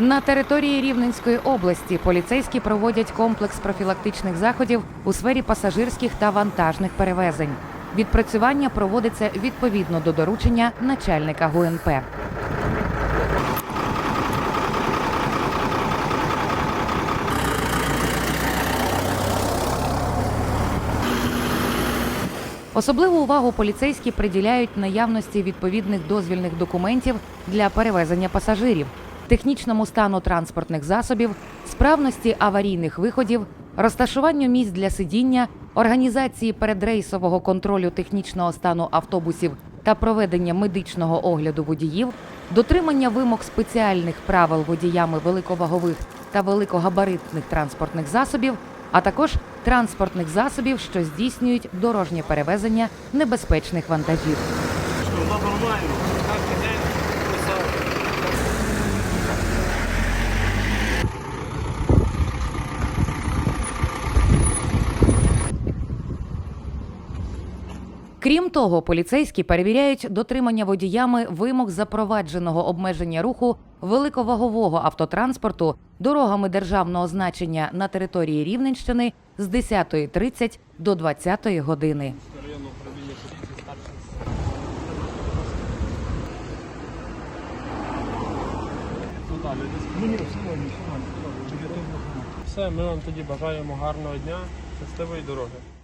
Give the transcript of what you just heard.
На території Рівненської області поліцейські проводять комплекс профілактичних заходів у сфері пасажирських та вантажних перевезень. Відпрацювання проводиться відповідно до доручення начальника ГУНП. Особливу увагу поліцейські приділяють наявності відповідних дозвільних документів для перевезення пасажирів, технічному стану транспортних засобів, справності аварійних виходів, розташуванню місць для сидіння, організації передрейсового контролю технічного стану автобусів та проведення медичного огляду водіїв, дотримання вимог спеціальних правил водіями великовагових та великогабаритних транспортних засобів, а також транспортних засобів, що здійснюють дорожнє перевезення небезпечних вантажів. Що, нормально. Крім того, поліцейські перевіряють дотримання водіями вимог запровадженого обмеження руху великовагового автотранспорту дорогами державного значення на території Рівненщини з 10.30 до 20 години. Все, ми вам тоді бажаємо гарного дня, щасливої дороги.